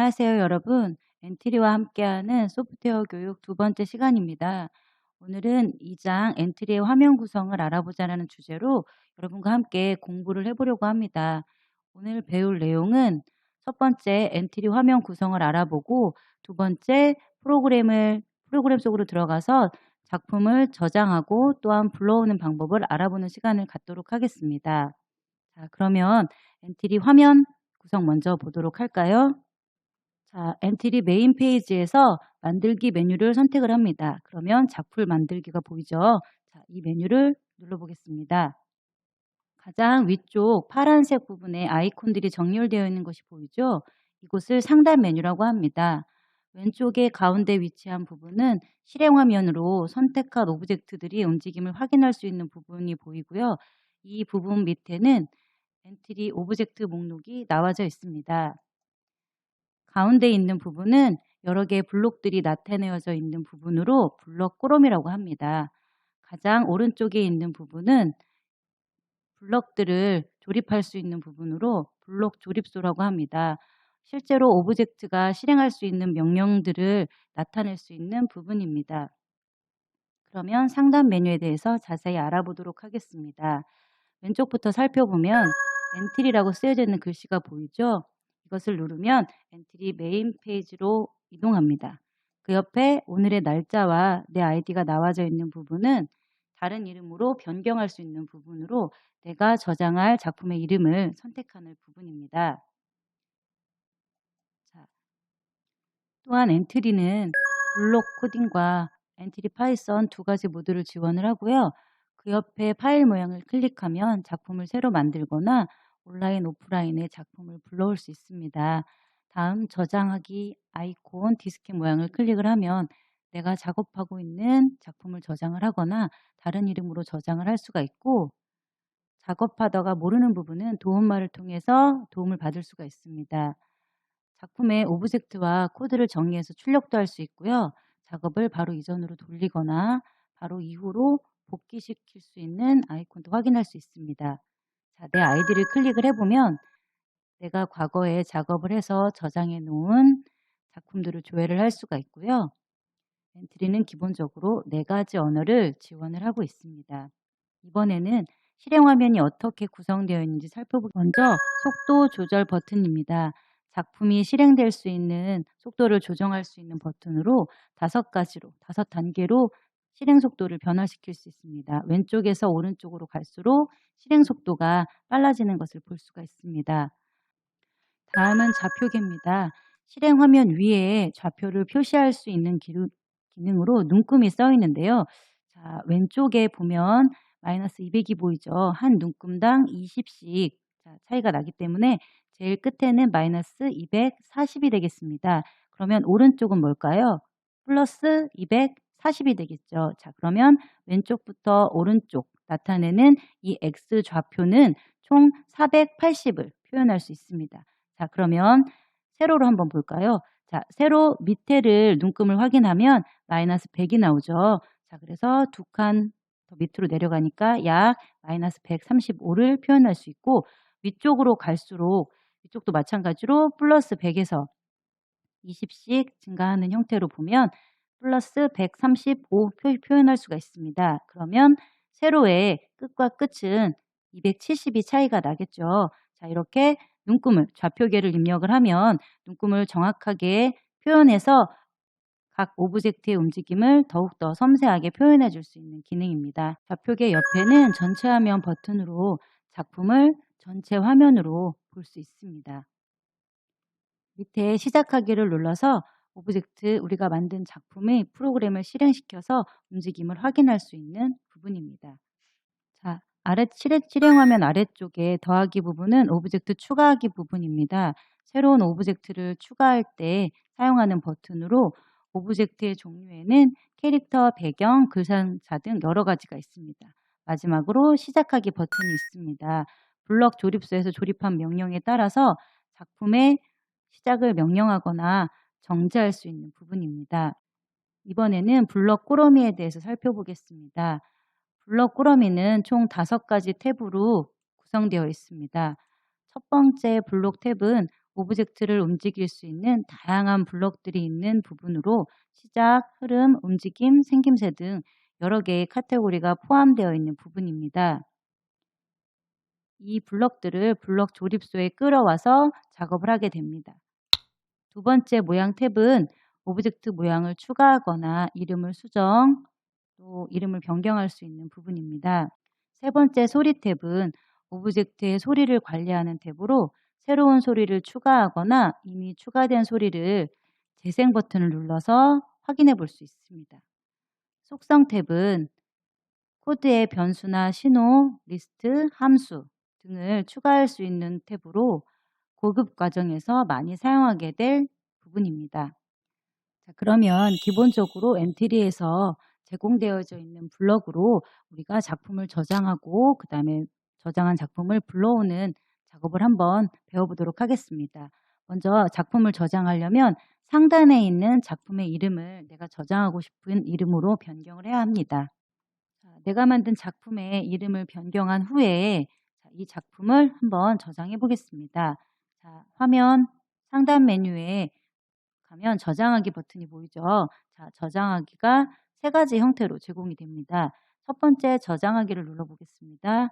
안녕하세요, 여러분. 엔트리와 함께하는 소프트웨어 교육 두 번째 시간입니다. 오늘은 2장 엔트리의 화면 구성을 알아보자라는 주제로 여러분과 함께 공부를 해보려고 합니다. 오늘 배울 내용은 첫 번째 엔트리 화면 구성을 알아보고 두 번째 프로그램을 프로그램 속으로 들어가서 작품을 저장하고 또한 불러오는 방법을 알아보는 시간을 갖도록 하겠습니다. 자, 그러면 엔트리 화면 구성 먼저 보도록 할까요? 자, 엔트리 메인 페이지에서 만들기 메뉴를 선택을 합니다. 그러면 작품 만들기가 보이죠? 자, 이 메뉴를 눌러보겠습니다. 가장 위쪽 파란색 부분에 아이콘들이 정렬되어 있는 것이 보이죠? 이곳을 상단 메뉴라고 합니다. 왼쪽에 가운데 위치한 부분은 실행 화면으로 선택한 오브젝트들이 움직임을 확인할 수 있는 부분이 보이고요. 이 부분 밑에는 엔트리 오브젝트 목록이 나와져 있습니다. 가운데 있는 부분은 여러 개의 블록들이 나타내어져 있는 부분으로 블록 꾸러미라고 합니다. 가장 오른쪽에 있는 부분은 블럭들을 조립할 수 있는 부분으로 블록 조립소라고 합니다. 실제로 오브젝트가 실행할 수 있는 명령들을 나타낼 수 있는 부분입니다. 그러면 상단 메뉴에 대해서 자세히 알아보도록 하겠습니다. 왼쪽부터 살펴보면 엔트리라고 쓰여져 있는 글씨가 보이죠? 이것을 누르면 엔트리 메인 페이지로 이동합니다. 그 옆에 오늘의 날짜와 내 아이디가 나와져 있는 부분은 다른 이름으로 변경할 수 있는 부분으로 내가 저장할 작품의 이름을 선택하는 부분입니다. 자, 또한 엔트리는 블록 코딩과 엔트리 파이썬 두 가지 모드를 지원을 하고요. 그 옆에 파일 모양을 클릭하면 작품을 새로 만들거나 온라인, 오프라인에 작품을 불러올 수 있습니다. 다음 저장하기 아이콘 디스켓 모양을 클릭을 하면 내가 작업하고 있는 작품을 저장을 하거나 다른 이름으로 저장을 할 수가 있고 작업하다가 모르는 부분은 도움말을 통해서 도움을 받을 수가 있습니다. 작품의 오브젝트와 코드를 정리해서 출력도 할 수 있고요. 작업을 바로 이전으로 돌리거나 바로 이후로 복귀시킬 수 있는 아이콘도 확인할 수 있습니다. 자, 내 아이디를 클릭을 해보면 내가 과거에 작업을 해서 저장해 놓은 작품들을 조회를 할 수가 있고요. 엔트리는 기본적으로 네 가지 언어를 지원을 하고 있습니다. 이번에는 실행 화면이 어떻게 구성되어 있는지 살펴보기 먼저 속도 조절 버튼입니다. 작품이 실행될 수 있는 속도를 조정할 수 있는 버튼으로 다섯 가지로, 다섯 단계로 실행 속도를 변화시킬 수 있습니다. 왼쪽에서 오른쪽으로 갈수록 실행 속도가 빨라지는 것을 볼 수가 있습니다. 다음은 좌표계입니다. 실행 화면 위에 좌표를 표시할 수 있는 기능으로 눈금이 써 있는데요. 자, 왼쪽에 보면 마이너스 200이 보이죠. 한 눈금당 20씩 차이가 나기 때문에 제일 끝에는 마이너스 240이 되겠습니다. 그러면 오른쪽은 뭘까요? 플러스 240 이 되겠죠. 자, 그러면 왼쪽부터 오른쪽 나타내는 이 x 좌표는 총 480을 표현할 수 있습니다. 자, 그러면 세로로 한번 볼까요? 자, 세로 밑에를 눈금을 확인하면 마이너스 100이 나오죠. 자, 그래서 두 칸 더 밑으로 내려가니까 약 마이너스 135를 표현할 수 있고 위쪽으로 갈수록 위쪽도 마찬가지로 플러스 100에서 20씩 증가하는 형태로 보면 플러스 135 표현할 수가 있습니다. 그러면 세로의 끝과 끝은 270이 차이가 나겠죠. 자, 이렇게 눈금을 좌표계를 입력을 하면 눈금을 정확하게 표현해서 각 오브젝트의 움직임을 더욱더 섬세하게 표현해 줄 수 있는 기능입니다. 좌표계 옆에는 전체 화면 버튼으로 작품을 전체 화면으로 볼 수 있습니다. 밑에 시작하기를 눌러서 오브젝트 우리가 만든 작품의 프로그램을 실행시켜서 움직임을 확인할 수 있는 부분입니다. 자, 아래 실행 화면 아래쪽에 더하기 부분은 오브젝트 추가하기 부분입니다. 새로운 오브젝트를 추가할 때 사용하는 버튼으로 오브젝트의 종류에는 캐릭터, 배경, 글상자 등 여러 가지가 있습니다. 마지막으로 시작하기 버튼이 있습니다. 블럭 조립소에서 조립한 명령에 따라서 작품의 시작을 명령하거나 정지할 수 있는 부분입니다. 이번에는 블럭 꾸러미에 대해서 살펴보겠습니다. 블럭 꾸러미는 총 다섯 가지 탭으로 구성되어 있습니다. 첫 번째 블록 탭은 오브젝트를 움직일 수 있는 다양한 블럭들이 있는 부분으로 시작, 흐름, 움직임, 생김새 등 여러 개의 카테고리가 포함되어 있는 부분입니다. 이 블럭들을 블럭 조립소에 끌어와서 작업을 하게 됩니다. 두 번째 모양 탭은 오브젝트 모양을 추가하거나 이름을 수정, 또 이름을 변경할 수 있는 부분입니다. 세 번째 소리 탭은 오브젝트의 소리를 관리하는 탭으로 새로운 소리를 추가하거나 이미 추가된 소리를 재생 버튼을 눌러서 확인해 볼 수 있습니다. 속성 탭은 코드의 변수나 신호, 리스트, 함수 등을 추가할 수 있는 탭으로 고급 과정에서 많이 사용하게 될 부분입니다. 자, 그러면 기본적으로 엔트리에서 제공되어져 있는 블럭으로 우리가 작품을 저장하고 그 다음에 저장한 작품을 불러오는 작업을 한번 배워보도록 하겠습니다. 먼저 작품을 저장하려면 상단에 있는 작품의 이름을 내가 저장하고 싶은 이름으로 변경을 해야 합니다. 내가 만든 작품의 이름을 변경한 후에 이 작품을 한번 저장해 보겠습니다. 자, 화면 상단 메뉴에 가면 저장하기 버튼이 보이죠? 자, 저장하기가 세 가지 형태로 제공이 됩니다. 첫 번째 저장하기를 눌러보겠습니다.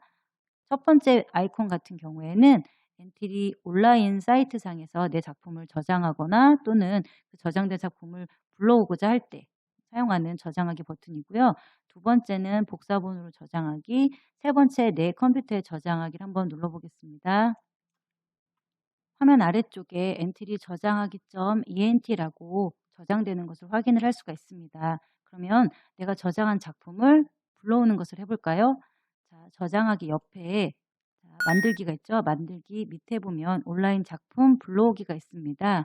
첫 번째 아이콘 같은 경우에는 엔트리 온라인 사이트상에서 내 작품을 저장하거나 또는 그 저장된 작품을 불러오고자 할 때 사용하는 저장하기 버튼이고요. 두 번째는 복사본으로 저장하기, 세 번째 내 컴퓨터에 저장하기를 한번 눌러보겠습니다. 화면 아래쪽에 엔트리 저장하기.ent라고 저장되는 것을 확인을 할 수가 있습니다. 그러면 내가 저장한 작품을 불러오는 것을 해볼까요? 자, 저장하기 옆에 자, 만들기가 있죠. 만들기 밑에 보면 온라인 작품 불러오기가 있습니다.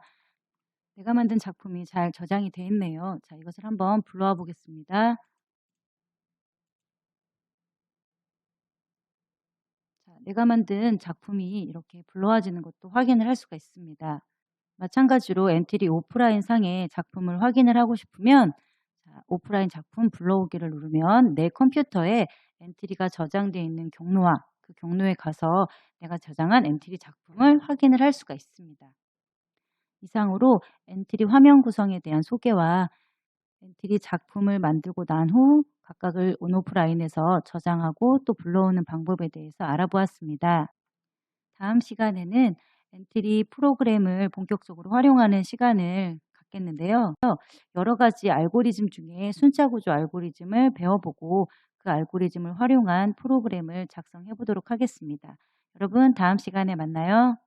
내가 만든 작품이 잘 저장이 되어 있네요. 자, 이것을 한번 불러와 보겠습니다. 자, 내가 만든 작품이 이렇게 불러와지는 것도 확인을 할 수가 있습니다. 마찬가지로 엔트리 오프라인 상에 작품을 확인을 하고 싶으면 자, 오프라인 작품 불러오기를 누르면 내 컴퓨터에 엔트리가 저장되어 있는 경로와 그 경로에 가서 내가 저장한 엔트리 작품을 확인을 할 수가 있습니다. 이상으로 엔트리 화면 구성에 대한 소개와 엔트리 작품을 만들고 난 후 각각을 온오프라인에서 저장하고 또 불러오는 방법에 대해서 알아보았습니다. 다음 시간에는 엔트리 프로그램을 본격적으로 활용하는 시간을 갖겠는데요. 여러 가지 알고리즘 중에 순차 구조 알고리즘을 배워보고 그 알고리즘을 활용한 프로그램을 작성해 보도록 하겠습니다. 여러분 다음 시간에 만나요.